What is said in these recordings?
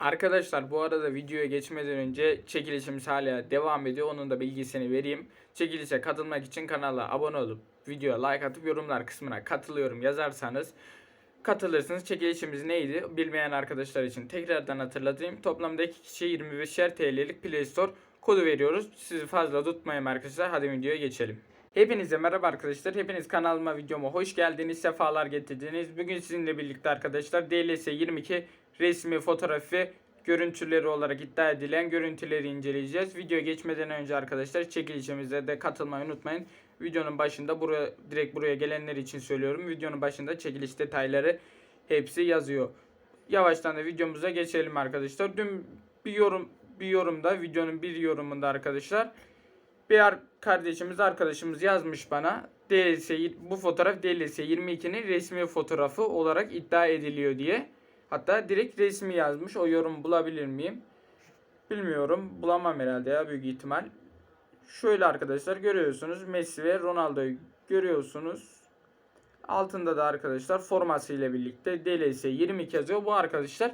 Arkadaşlar bu arada videoya geçmeden önce çekilişimiz hala devam ediyor. Onun da bilgisini vereyim. Çekilişe katılmak için kanala abone olup videoya like atıp yorumlar kısmına katılıyorum yazarsanız katılırsınız. Çekilişimiz neydi? Bilmeyen arkadaşlar için tekrardan hatırlatayım. Toplamda 2 kişiye 25'er TL'lik Play Store kodu veriyoruz. Sizi fazla tutmayayım arkadaşlar. Hadi videoya geçelim. Hepinize merhaba arkadaşlar. Hepiniz kanalıma videoma hoş geldiniz. Sefalar getirdiniz. Bugün sizinle birlikte arkadaşlar DLS 22 resmi fotoğrafı görüntüleri olarak iddia edilen görüntüleri inceleyeceğiz. Video geçmeden önce arkadaşlar çekilişimize de katılmayı unutmayın. Videonun başında buraya direkt buraya gelenler için söylüyorum. Videonun başında çekiliş detayları hepsi yazıyor. Yavaştan da videomuza geçelim arkadaşlar. Dün bir yorum bir yorumda videonun bir yorumunda arkadaşlar bir ar- kardeşimiz arkadaşımız yazmış bana DLC bu fotoğraf DLC 22'nin resmi fotoğrafı olarak iddia ediliyor diye. Hatta direkt resmi yazmış. O yorum bulabilir miyim? Bilmiyorum. Bulamam herhalde ya büyük ihtimal. Şöyle arkadaşlar görüyorsunuz. Messi ve Ronaldo'yu görüyorsunuz. Altında da arkadaşlar forması ile birlikte DLC 22 yazıyor. Bu arkadaşlar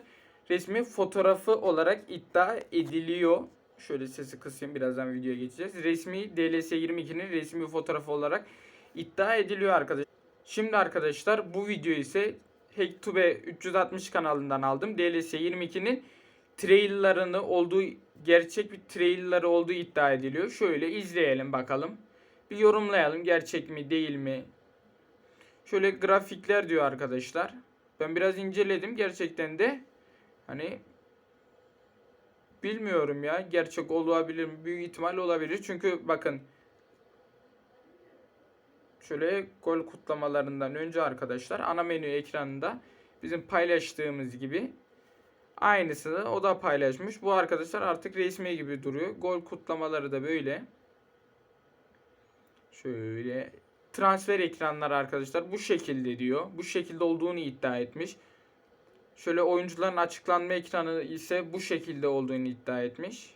resmi fotoğrafı olarak iddia ediliyor. Şöyle sesi kısayım birazdan videoya geçeceğiz. Resmi DLS 22'nin resmi fotoğrafı olarak iddia ediliyor arkadaşlar. Şimdi arkadaşlar bu video ise Hacktube 360 kanalından aldım. DLS 22'nin trailerlarını olduğu gerçek bir trailerları olduğu iddia ediliyor. Şöyle izleyelim bakalım. Bir yorumlayalım gerçek mi değil mi? Şöyle grafikler diyor arkadaşlar. Ben biraz inceledim gerçekten de hani bilmiyorum ya gerçek olabilir mi? Büyük ihtimal olabilir. Çünkü bakın şöyle gol kutlamalarından önce arkadaşlar ana menü ekranında bizim paylaştığımız gibi aynısını o da paylaşmış. Bu arkadaşlar artık resmi gibi duruyor. Gol kutlamaları da böyle. Şöyle transfer ekranları arkadaşlar bu şekilde diyor. Bu şekilde olduğunu iddia etmiş. Şöyle oyuncuların açıklanma ekranı ise bu şekilde olduğunu iddia etmiş.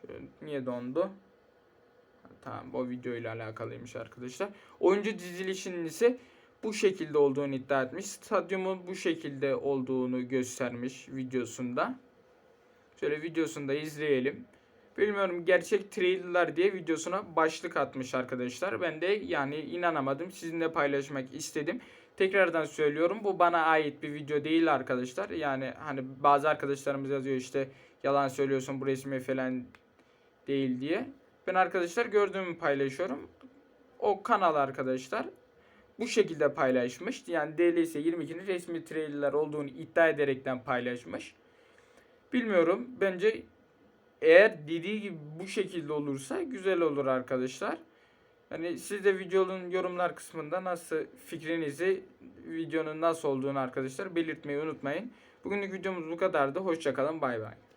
Şöyle, niye dondu? Tamam o video ile alakalıymış arkadaşlar. Oyuncu dizilişinin ise bu şekilde olduğunu iddia etmiş. Stadyumun bu şekilde olduğunu göstermiş videosunda. Şöyle videosunu da izleyelim. Bilmiyorum gerçek trailerlar diye videosuna başlık atmış arkadaşlar. Ben de yani inanamadım. Sizinle paylaşmak istedim. Tekrardan söylüyorum bu bana ait bir video değil arkadaşlar. Yani hani bazı arkadaşlarımız yazıyor işte yalan söylüyorsun bu resmi falan değil diye. Ben arkadaşlar gördüğümü paylaşıyorum. O kanal arkadaşlar bu şekilde paylaşmış. Yani DLS 22'nin resmi trailerler olduğunu iddia ederekten paylaşmış. Bilmiyorum. Bence eğer dediği gibi bu şekilde olursa güzel olur arkadaşlar. Yani siz de videonun yorumlar kısmında nasıl fikrinizi videonun nasıl olduğunu arkadaşlar belirtmeyi unutmayın. Bugünlük videomuz bu kadardı. Hoşçakalın. Bay bay.